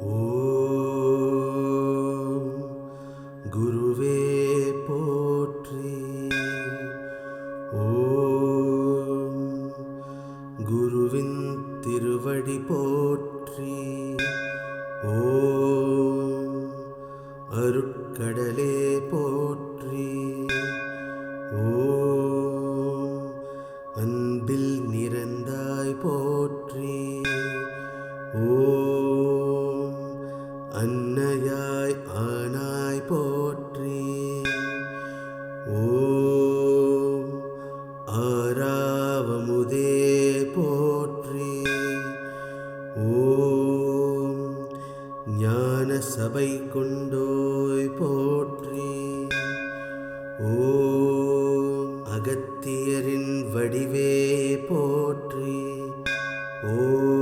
ஓம் குருவே போற்றி. ஓம் குருவின் திருவடி போற்றி. ஓம் அருட்கடலே போற்றி. ஓம் அன்பில் அன்னையாய் ஆனாய் போற்றி. ஓம் ஆராவமுதே போற்றி. ஓம் ஞான சபை கொண்டோய் போற்றி. ஓம் அகத்தியரின் வடிவே போற்றி. ஓம்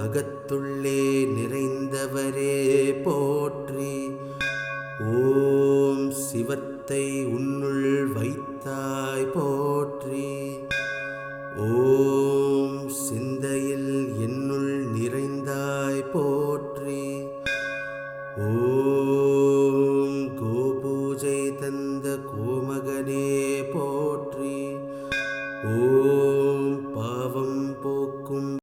அகத்துள்ளே நிறைந்தவரே போற்றி. ஓம் சிவத்தை உன்னுள் வைத்தாய் போற்றி. ஓம் சிந்தையில் என்னுள் நிறைந்தாய் போற்றி. ஓம் கோபூஜை தந்த கோமகனே போற்றி. ஓம் பாவம் போக்கும்